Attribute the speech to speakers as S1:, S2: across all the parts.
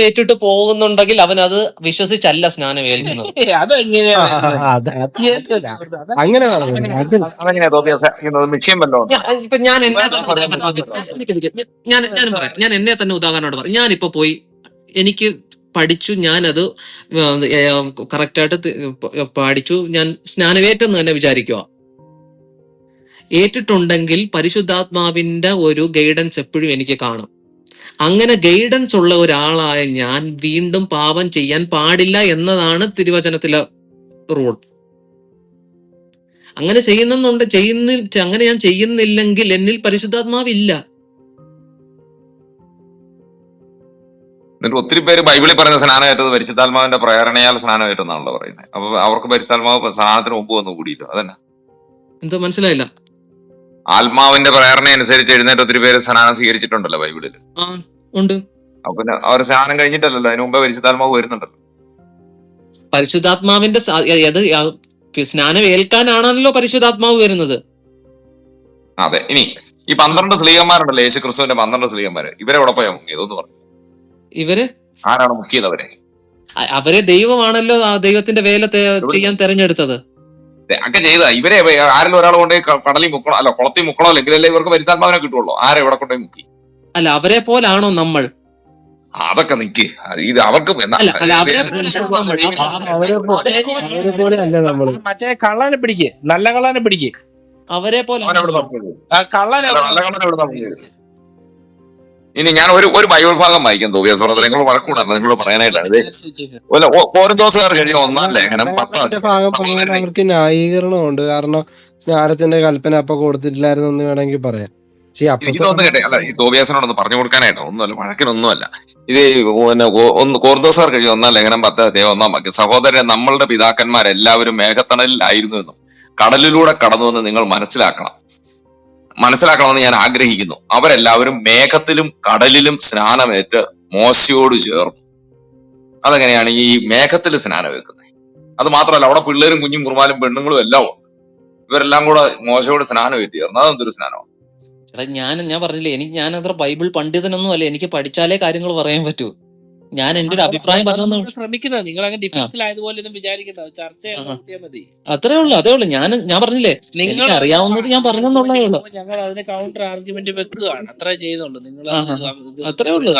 S1: ഏറ്റിട്ട് പോകുന്നുണ്ടെങ്കിൽ അവൻ അത് വിശ്വസിച്ചല്ല സ്നാനം ഏൽക്കുന്നത്.
S2: അങ്ങനെ
S1: ഇപ്പൊ ഞാൻ എന്നെ. ഞാൻ ഞാൻ പറയാം. ഞാൻ എന്നെ തന്നെ ഉദാഹരണമായിട്ട് പറയാം. ഞാനിപ്പോ പോയി എനിക്ക് പഠിച്ചു ഞാനത് കറക്റ്റായിട്ട് പഠിച്ചു ഞാൻ സ്നാനമേറ്റെന്ന് തന്നെ വിചാരിക്കുക ഏറ്റിട്ടുണ്ടെങ്കിൽ പരിശുദ്ധാത്മാവിന്റെ ഒരു ഗൈഡൻസ് എപ്പോഴും എനിക്ക് കാണും. അങ്ങനെ ഗൈഡൻസ് ഉള്ള ഒരാളായ ഞാൻ വീണ്ടും പാപം ചെയ്യാൻ പാടില്ല എന്നതാണ് തിരുവചനത്തിലെ റൂൾ അങ്ങനെ ചെയ്യുന്നുണ്ട് ചെയ്യുന്ന അങ്ങനെ ഞാൻ ചെയ്യുന്നില്ലെങ്കിൽ എന്നിൽ പരിശുദ്ധാത്മാവില്ല
S3: എന്നിട്ട് ഒത്തിരി പേര് ബൈബിളിൽ പറയുന്ന സ്നാനമേറ്റത് പരിശുദ്ധാത്മാവിന്റെ പ്രേരണയാൽ സ്നാനമേറ്റെന്നാണല്ലോ പറയുന്നത്. അപ്പൊ അവർക്ക് പരിശുദ്ധാത്മാവ് സ്നാനത്തിന് മുമ്പ് വന്നു കൂടിയില്ലോ അതന്നെ.
S1: എന്തോ മനസ്സിലായില്ല.
S3: ആത്മാവിന്റെ പ്രേരണ അനുസരിച്ച് എഴുന്നേറ്റ് ഒത്തിരി പേര് സ്നാനം സ്വീകരിച്ചിട്ടുണ്ടല്ലോ ബൈബിളിൽ
S1: ഉണ്ട്.
S3: അപ്പൊ അവർ സ്നാനം കഴിഞ്ഞിട്ടല്ലല്ലോ? അതിന് മുമ്പേ പരിശുദ്ധാത്മാവ് വരുന്നുണ്ടല്ലോ.
S1: പരിശുദ്ധാത്മാവിന്റെ സ്നാനം ഏൽക്കാനാണല്ലോ പരിശുദ്ധാത്മാവ് വരുന്നത്.
S3: അതെ ഇനി ഈ പന്ത്രണ്ട് സ്ത്രീകന്മാരുണ്ടല്ലോ യേശു ക്രിസ്തുവിന്റെ പന്ത്രണ്ട് സ്ത്രീകന്മാര്. ഇവരെ എവിടെ പോയാ മുങ്ങിയതെന്ന് പറഞ്ഞു
S1: ഇവർ?
S3: ആരാണ് മുക്കിയത് അവരെ?
S1: അവരെ ദൈവമാണല്ലോ ദൈവത്തിന്റെ വേല ചെയ്യാൻ തെരഞ്ഞെടുത്തത്.
S3: ഒക്കെ ചെയ്താ. ഇവരെ ആരെങ്കിലും ഒരാൾ കൊണ്ടേ കടലിൽ മുക്കണോ അല്ല കുളത്തിൽ മുക്കണോ അല്ലെങ്കിലല്ലേ ഇവർക്ക് പരിശുദ്ധാത്മാവിനെ കിട്ടുള്ളൂ. ആരെ ഇവിടെ കൊണ്ടേ മുക്കി?
S1: അല്ല അവരെ പോലാണോ നമ്മൾ?
S3: അതൊക്കെ നിക്ക്. ഇത് അവർക്ക്
S4: മറ്റേ കള്ളനെ പിടിക്ക്. നല്ല കള്ളനെ പിടിക്ക്.
S1: അവരെ പോലെ
S4: കള്ളനെ
S3: ഇനി ഞാൻ ഒരു ഒരു ബൈബിൾ ഭാഗം വായിക്കാൻ തോന്നിയ സുഹൃത്തുക്കളെ നിങ്ങൾ വഴക്കൂടാണ് നിങ്ങൾ പറയാനായിട്ടാണ്. അല്ല ഓരോ ദിവസം കഴിഞ്ഞ ഒന്നാം ലേഖനം പത്താം
S2: അവർക്ക് ന്യായീകരണമുണ്ട്. കാരണം സ്നാനത്തിന്റെ കൽപ്പന അപ്പൊ കൊടുത്തിട്ടില്ലായിരുന്നു എന്ന് വേണമെങ്കിൽ പറയാം.
S3: ഇതൊന്നും
S2: അപ്പസ്തോലന്മാർ
S3: കേട്ടെ. അല്ല ഈ തോബിയാസിനോടൊന്ന് പറഞ്ഞു കൊടുക്കാനായിട്ടോ? ഒന്നുമല്ല വഴക്കിനൊന്നുമല്ല. ഇത് പിന്നെ ഒന്ന് കോർദോസാർ കഴിഞ്ഞ ഒന്നാം ലേഖനം പത്ത് അധ്യായം ഒന്നാം വാക്യം. സഹോദരൻ നമ്മളുടെ പിതാക്കന്മാരെല്ലാവരും മേഘത്തണലിലായിരുന്നു എന്നും കടലിലൂടെ കടന്നു കടന്നുവെന്ന് നിങ്ങൾ മനസ്സിലാക്കണം. മനസ്സിലാക്കണമെന്ന് ഞാൻ ആഗ്രഹിക്കുന്നു. അവരെല്ലാവരും മേഘത്തിലും കടലിലും സ്നാനമേറ്റ് മോശയോട് ചേർന്നു. അതെങ്ങനെയാണ് ഈ മേഘത്തിൽ സ്നാനം വെക്കുന്നത്? അത് മാത്രമല്ല അവിടെ പിള്ളേരും കുഞ്ഞും കുറുമാലും പെണ്ണുങ്ങളും എല്ലാം ഉണ്ട്. ഇവരെല്ലാം കൂടെ മോശയോട് സ്നാനം ഏറ്റ് ചേർന്നു. അതെന്തൊരു
S1: സ്നാനമാണ് ഞാൻ ഞാൻ പറഞ്ഞില്ലേ എനിക്ക് ഞാൻ അത്ര ബൈബിൾ പണ്ഡിതനൊന്നും അല്ല എനിക്ക് പഠിച്ചാലേ കാര്യങ്ങൾ പറയാൻ പറ്റൂ. ഞാൻ എന്റെ ഒരു അഭിപ്രായം പറഞ്ഞു
S4: ശ്രമിക്കുന്നത്. നിങ്ങൾ അങ്ങനെ ഡിഫൻസിലായതുപോലെ ഒന്നും വിചാരിക്കണ്ട. ചർച്ച മതി.
S1: അത്രേ ഉള്ളൂ അതേ ഉള്ളൂ. ഞാൻ ഞാൻ പറഞ്ഞില്ലേ നിങ്ങൾക്ക് അറിയാവുന്നത് ഞാൻ പറഞ്ഞെന്നുള്ളതേ ഉള്ളൂ.
S4: ഞങ്ങൾ അതിന് കൗണ്ടർ ആർഗ്യുമെന്റ് വെക്കുകയാണ്. അത്രേ ചെയ്യുന്നുള്ളൂ. നിങ്ങൾ.
S1: അത്രേ ഉള്ളൂ.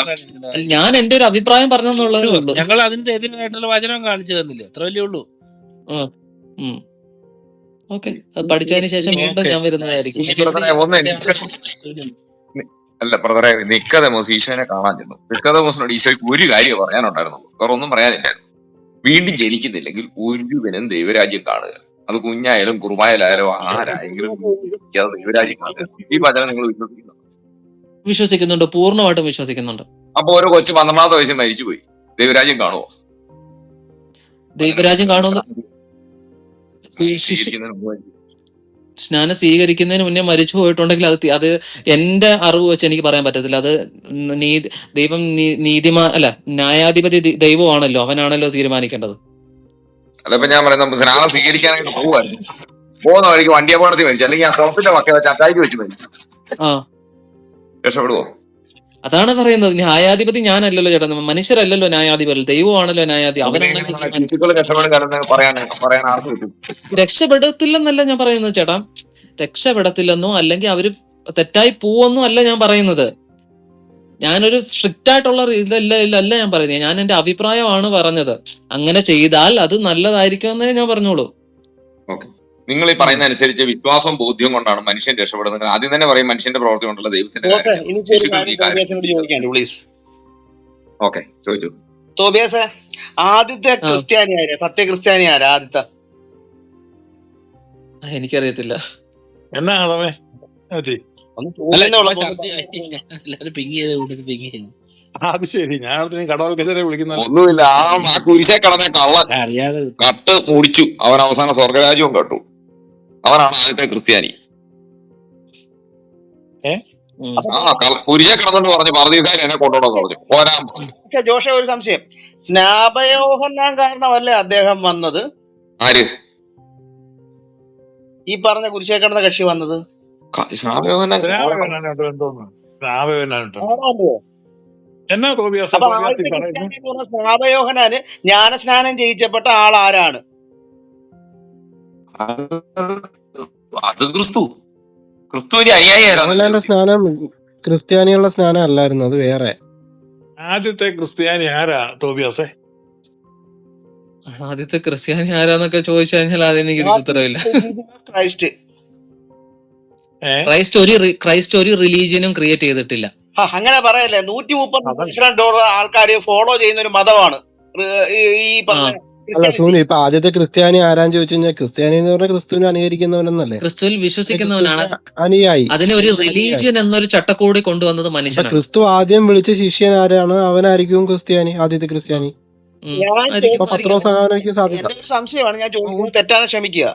S1: ഞാൻ എന്റെ ഒരു അഭിപ്രായം പറഞ്ഞെന്നുള്ളതേ ഉള്ളൂ.
S4: ഞങ്ങൾ അതിന്റെ എതിരായിട്ടുള്ള വചനം കാണിച്ചു തന്നില്ലേ? അത്ര വലിയ ഉള്ളൂ.
S1: ഓക്കെ. അത് പഠിച്ചതിന് ശേഷം വീണ്ടും ഞാൻ വരുന്നതായിരിക്കും.
S3: അല്ല ബ്രദറെ നിക്കതമോസ് ഈശോനെ കാണാൻ ചെന്നു. നിക്കതമോസിനോട് ഈശോയ്ക്ക് ഒരു കാര്യം പറയാനുണ്ടായിരുന്നു. വേറെ ഒന്നും പറയാനില്ലായിരുന്നു. വീണ്ടും ജനിക്കുന്നില്ലെങ്കിൽ ഒരുവനും ദൈവരാജ്യം കാണുക. അത് കുഞ്ഞായാലും കുറുമായാലും ആരായെങ്കിലും ദൈവരാജ്യം കാണുക. ഈ വചനം നിങ്ങൾ വിശ്വസിക്കുന്നു.
S1: വിശ്വസിക്കുന്നുണ്ട് പൂർണമായിട്ടും വിശ്വസിക്കുന്നുണ്ട്.
S3: അപ്പൊ ഓരോ കൊച്ചു പന്ത്രണ്ടാമത്തെ വയസ്സിൽ മരിച്ചു പോയി ദൈവരാജ്യം കാണുമോ
S1: ദൈവരാജ്യം
S3: കാണുമോ
S1: സ്നാനം സ്വീകരിക്കുന്നതിന് മുന്നേ മരിച്ചു പോയിട്ടുണ്ടെങ്കിൽ അത് അത് എന്റെ അറിവ് വെച്ച് എനിക്ക് പറയാൻ പറ്റത്തില്ല. അത് നീതി ദൈവം നീതിമാ അല്ല ന്യായാധിപതി ദൈവമാണല്ലോ. അവനാണല്ലോ തീരുമാനിക്കേണ്ടത്.
S3: അതിപ്പോ ഞാൻ പറയുന്നത് സ്നാനം സ്വീകരിക്കാനായിട്ട് പോകുമായിരുന്നു പോകുന്ന വഴിക്ക് വണ്ടി അപകടത്തിൽ മരിച്ചു. അല്ലെങ്കിൽ ആ തുറപ്പിന്റെ മക്കളെ വെച്ച് അറ്റാക്ക് വെച്ച് മരിച്ചു. രക്ഷപ്പെടുവോ?
S1: അതാണ് പറയുന്നത്. ന്യായാധിപതി ഞാനല്ലല്ലോ ചേട്ടാ മനുഷ്യരല്ലല്ലോ ന്യായാധിപതി. ദൈവമാണല്ലോ
S3: ആർക്ക് പറ്റും
S1: രക്ഷപ്പെടത്തില്ലെന്നല്ല ഞാൻ പറയുന്നത് ചേട്ടാ. രക്ഷപ്പെടത്തില്ലെന്നോ അല്ലെങ്കിൽ അവർ തെറ്റായി പോവെന്നോ അല്ല ഞാൻ പറയുന്നത്. ഞാനൊരു സ്ട്രിക്റ്റ് ആയിട്ടുള്ള ഇതല്ല ഇല്ലല്ല ഞാൻ പറയുന്നത്. ഞാൻ എന്റെ അഭിപ്രായമാണ് പറഞ്ഞത്. അങ്ങനെ ചെയ്താൽ അത് നല്ലതായിരിക്കും എന്നേ ഞാൻ പറഞ്ഞോളൂ.
S3: നിങ്ങൾ ഈ പറയുന്ന അനുസരിച്ച് വിശ്വാസവും ബോധ്യവും കൊണ്ടാണ് മനുഷ്യൻ രക്ഷപ്പെടുന്നത്. ആദ്യം തന്നെ പറയും മനുഷ്യന്റെ പ്രവൃത്തി കൊണ്ടുള്ള ദൈവത്തിന്റെ ഓക്കെ ചോദിച്ചു.
S5: തോബിയാസ് ആദ്യത്തെ ക്രിസ്ത്യാനി ആരാ? സത്യ ക്രിസ്ത്യാനി ആരാ ആദ്യത്തെ?
S1: എനിക്കറിയത്തില്ല.
S6: എന്നാ അതവേ അതെ. ശരി. ഞാൻ കടവൽ കടവൽക്കെതിരെ വിളിക്കുന്ന
S3: ഒന്നുമില്ല ആ ആ കുരിശെ കടന്ന കള്ളൻ.
S4: അറിയാതെ
S3: കട്ട് മുടിച്ചു അവൻ അവസാന സ്വർഗരാജ്യവും കട്ടു. അവനാണ് ആദ്യത്തെ ക്രിസ്ത്യാനി. കുരിശെ കടന്നു പറഞ്ഞു എന്നെ പറഞ്ഞു. പോരാൻ പറഞ്ഞു.
S5: പക്ഷേ ജോഷ ഒരു സംശയം. സ്നാപയോഹന്നാൻ കാരണമല്ലേ അദ്ദേഹം വന്നത്?
S3: ആര്?
S5: ഈ പറഞ്ഞ കുരിശേ കിടന്ന കക്ഷി വന്നത്? സ്നാപയോഹനാന് ജ്ഞാനസ്നാനം ചെയ്യിച്ചപ്പെട്ട ആൾ ആരാണ്
S3: അത് ക്രിസ്തു. ക്രിസ്തുവിന്റെ അനുയായിയായിരുന്നു
S2: സ്നാനം ക്രിസ്ത്യാനികളുടെ സ്നാനം അല്ലായിരുന്നു അത് വേറെ.
S6: ആദ്യത്തെ ക്രിസ്ത്യാനി ആരാ തോബിയാസെ?
S1: ആദ്യത്തെ ക്രിസ്ത്യാനി ആരാന്നൊക്കെ ചോദിച്ചു കഴിഞ്ഞാൽ അതെനിക്കൊരു ഉത്തരവില്ല
S5: ക്രൈസ്റ്റ്.
S1: ക്രൈസ്റ്റ് ഒരു ക്രൈസ്റ്റ് ഒരു റിലീജിയനും ക്രിയേറ്റ് ചെയ്തിട്ടില്ല.
S5: ആ, അങ്ങനെ പറയല്ലേ നൂറ്റി മുപ്പത്. ഡോളർ ആൾക്കാർ ഫോളോ ചെയ്യുന്ന ഒരു മതമാണ്. ഈ- ഈ പറഞ്ഞ
S2: അല്ല സുനി ഇപ്പൊ ആദ്യത്തെ ക്രിസ്ത്യാനി ആരാന്ന് ചോദിച്ചു കഴിഞ്ഞാൽ ക്രിസ്ത്യാനി എന്ന് പറഞ്ഞാൽ ക്രിസ്തുവിനെ അനുകരിക്കുന്നവനെന്നല്ലേ?
S1: ക്രിസ്തുവിൽ വിശ്വസിക്കുന്നവനാണ്.
S2: അനുയായി.
S1: അതിനെ ഒരു റിലീജിയൻ എന്നൊരു ചട്ടക്കൂടി കൊണ്ടുവന്നത്
S2: മനുഷ്യൻ
S1: മനുഷ്യനാണ്
S2: ക്രിസ്തു ആദ്യം വിളിച്ച ശിഷ്യൻ ആരാണ്? അവനായിരിക്കും ക്രിസ്ത്യാനി ആദ്യത്തെ ക്രിസ്ത്യാനി.
S5: സംശയമാണ് ഞാൻ ചോദിക്കുന്നത് തെറ്റാണ് ക്ഷമിക്കുക?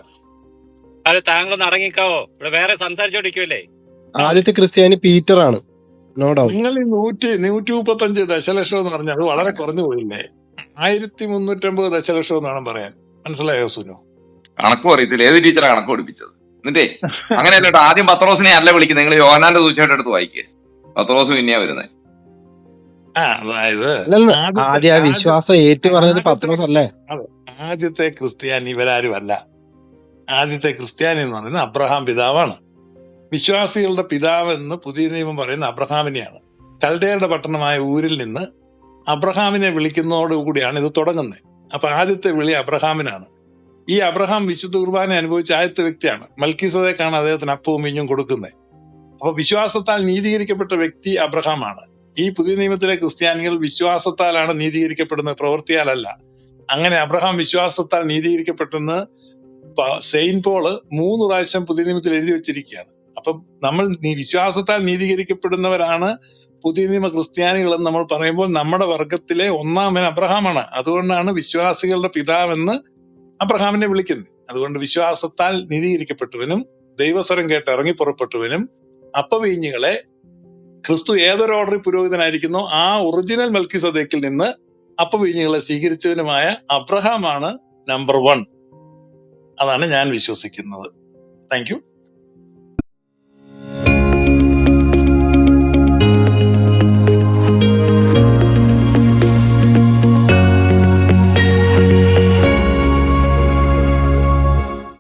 S7: അല്ല താങ്കളൊന്ന് അടങ്ങിക്കാവോ ഇവിടെ വേറെ സംസാരിച്ചോണ്ടിരിക്കുമല്ലേ
S2: ആദ്യത്തെ ക്രിസ്ത്യാനി പീറ്റർ ആണ് നോ ഡൗട്ട്
S6: നിങ്ങൾ ഈ നൂറ്റി നൂറ്റി മുപ്പത്തഞ്ച് ദശലക്ഷം എന്ന് പറഞ്ഞാൽ അത് വളരെ കുറഞ്ഞു പോയില്ലേ? ആയിരത്തി മുന്നൂറ്റമ്പത് ദശലക്ഷം എന്നാണ് വേണം പറയാൻ. മനസ്സിലായോ സുനോ?
S3: കണക്കും അറിയത്തില്ല. ഏത് ടീച്ചറാ കണക്ക് പഠിപ്പിച്ചത്? എന്നിട്ടേ അങ്ങനെയല്ല കേട്ടോ. ആദ്യം പത്രോസിനെ അല്ല വിളിക്കുന്നത്? നിങ്ങൾ യോഹനാന്റെ സൂചിയുടെ എടുത്ത് വായിക്കുക പത്രോസ് പിന്നെയാ വരുന്നത്.
S6: അതായത്
S2: ആദ്യം വിശ്വാസം ഏറ്റു പറഞ്ഞത് പത്രോസ് അല്ലേ?
S6: ആദ്യത്തെ ക്രിസ്ത്യാനി ഇവരാരുമല്ല. ആദ്യത്തെ ക്രിസ്ത്യാനി എന്ന് പറയുന്നത് അബ്രഹാം പിതാവാണ്. വിശ്വാസികളുടെ പിതാവ് എന്ന് പുതിയ നിയമം പറയുന്ന അബ്രഹാമിനെയാണ്. കൽഡയുടെ പട്ടണമായ ഊരിൽ നിന്ന് അബ്രഹാമിനെ വിളിക്കുന്നതോടുകൂടിയാണ് ഇത് തുടങ്ങുന്നത്. അപ്പൊ ആദ്യത്തെ വിളി അബ്രഹാമിനാണ്. ഈ അബ്രഹാം വിശുദ്ധ കുർബാന അനുഭവിച്ച ആദ്യത്തെ വ്യക്തിയാണ്. മൽക്കീസതേക്കാണ് അദ്ദേഹത്തിന് അപ്പവും മീഞ്ഞും കൊടുക്കുന്നത്. അപ്പൊ വിശ്വാസത്താൽ നീതീകരിക്കപ്പെട്ട വ്യക്തി അബ്രഹാമാണ്. ഈ പുതിയ നിയമത്തിലെ ക്രിസ്ത്യാനികൾ വിശ്വാസത്താലാണ് നീതീകരിക്കപ്പെടുന്നത് പ്രവൃത്തിയാലല്ല. അങ്ങനെ അബ്രഹാം വിശ്വാസത്താൽ നീതീകരിക്കപ്പെട്ടെന്ന് സെയിൻ പോൾ മൂന്ന് പ്രാവശ്യം പുതിയ നിയമത്തിൽ എഴുതി വെച്ചിരിക്കുകയാണ്. അപ്പം നമ്മൾ വിശ്വാസത്താൽ നീതീകരിക്കപ്പെടുന്നവരാണ് പുതിയ നിയമ ക്രിസ്ത്യാനികൾ എന്ന് നമ്മൾ പറയുമ്പോൾ നമ്മുടെ വർഗത്തിലെ ഒന്നാമൻ അബ്രഹാമാണ്. അതുകൊണ്ടാണ് വിശ്വാസികളുടെ പിതാവെന്ന് അബ്രഹാമിനെ വിളിക്കുന്നത്. അതുകൊണ്ട് വിശ്വാസത്താൽ നീതീകരിക്കപ്പെട്ടവനും ദൈവസ്വരം കേട്ട് ഇറങ്ങി അപ്പവീഞ്ഞുകളെ ക്രിസ്തു ഏതൊരു ഓർഡറിൽ പുരോഹിതനായിരിക്കുന്നോ ആ ഒറിജിനൽ മൽക്കി സദേക്കിൽ നിന്ന് അപ്പവീഞ്ഞുകളെ സ്വീകരിച്ചവനുമായ അബ്രഹാമാണ് നമ്പർ വൺ. അതാണ് ഞാൻ വിശ്വസിക്കുന്നത്. Thank you.